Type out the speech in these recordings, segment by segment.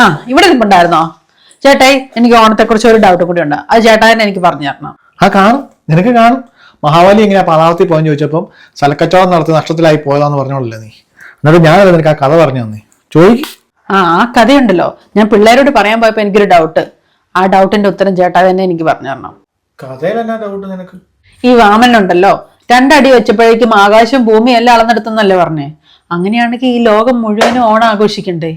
ആ ഇവിടെ ഉണ്ടായിരുന്നോ ചേട്ടായി എനിക്ക് ഓണത്തെ കുറിച്ച് ഒരു ഡൗട്ട് കൂടി ഉണ്ട്. അത് ചേട്ടായനെ എനിക്ക് പറഞ്ഞു തരണം. ആ കാണും. നിനക്ക് കാണും. മഹാബലി ഇങ്ങനെ പാതാളത്തിൽ പോയെന്ന് ചോദിച്ചപ്പം സ്ഥലക്കച്ചവടം നടത്തി നഷ്ടത്തിലായി പോയതാന്ന് പറഞ്ഞോളല്ലേ നീ? എന്നിട്ട് ഞാൻ നിനക്ക് ആ കഥ പറഞ്ഞു തന്നെ. ചോദിക്കും. ആ ആ കഥയുണ്ടല്ലോ. ഞാൻ പിള്ളേരോട് പറയാൻ പോയപ്പോ എനിക്കൊരു ഡൗട്ട് ആ ഡൗട്ടിന്റെ ഉത്തരം ചേട്ടാ തന്നെ എനിക്ക് പറഞ്ഞു തരണം. കഥയിൽ എന്നാ ഡൗട്ട് നിനക്ക്? ഈ വാമനുണ്ടല്ലോ രണ്ടടി വെച്ചപ്പോഴേക്കും ആകാശം ഭൂമി എല്ലാം അളന്നെടുത്തെന്നല്ലേ പറഞ്ഞേ? അങ്ങനെയാണെങ്കിൽ ഈ ലോകം മുഴുവനും ഓണം ആഘോഷിക്കണ്ടേ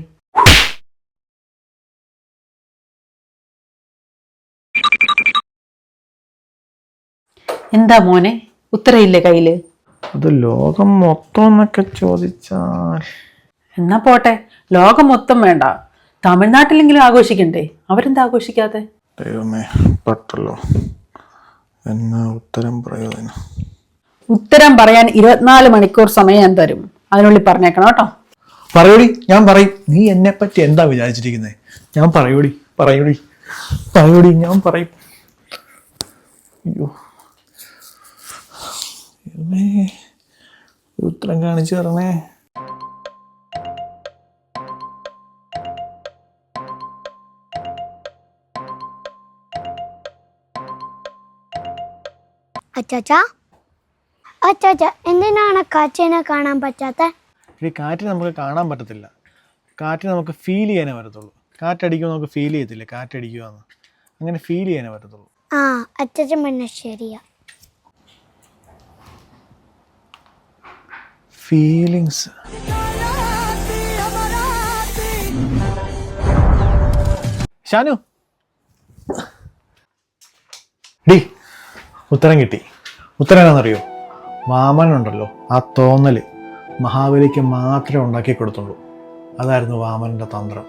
എന്താ മോനെ? ഉത്തരയില്ലേ കയ്യിൽ? അത് ലോകം മൊത്തം എന്നൊക്കെ ചോദിച്ചാൽ. എന്നാ പോട്ടെ. ലോകം മൊത്തം വേണ്ട. തമിഴ്നാട്ടിലെങ്കിലും ആഘോഷിക്കണ്ടേ? അവരെന്താ ആഘോഷിക്കാതെ ദൈവമേ പെട്ടല്ലോ. എന്നാ ഉത്തരം പ്രയോജനം ഉത്തരം പറയാൻ ഇരുപത്തിനാല് മണിക്കൂർ സമയം ഞാൻ തരും. അതിനുള്ളിൽ പറഞ്ഞേക്കണം കേട്ടോ. പറയൂടി ഞാൻ പറയും. നീ എന്നെ പറ്റി എന്താ വിചാരിച്ചിരിക്കുന്നത് ഞാൻ പറയൂടി പറയൂടി പറയൂടി ഞാൻ പറയും. അയ്യോ ദൈവമേ, ഉത്തരം കാണിച്ചു തരണേ. അച്ചാച്ചാ? അച്ചാച്ച എന്തിനാണ് കാറ്റിനെ കാണാൻ പറ്റാത്ത? ഈ കാറ്റ് നമുക്ക് കാണാൻ പറ്റത്തില്ല. കാറ്റ് നമുക്ക് ഫീൽ ചെയ്യാനേ പറ്റത്തുള്ളൂ. കാറ്റടിക്കുമ്പോൾ നമുക്ക് ഫീൽ ചെയ്യത്തില്ല. കാറ്റടിക്കുക അങ്ങനെ ഫീൽ ചെയ്യാനേ പറ്റത്തുള്ളൂ. ആ അച്ചാച്ചൻ പിന്നെ ശരിയാ. ഫീലിങ്സ് ഷാനു. ഡി ഉത്തരം കിട്ടി. ഉത്തരം എന്താണെന്നറിയോ? വാമനുണ്ടല്ലോ ആ തോന്നൽ മഹാബലിക്ക് മാത്രമേ ഉണ്ടാക്കി കൊടുത്തുള്ളൂ അതായിരുന്നു വാമനന്റെ തന്ത്രം.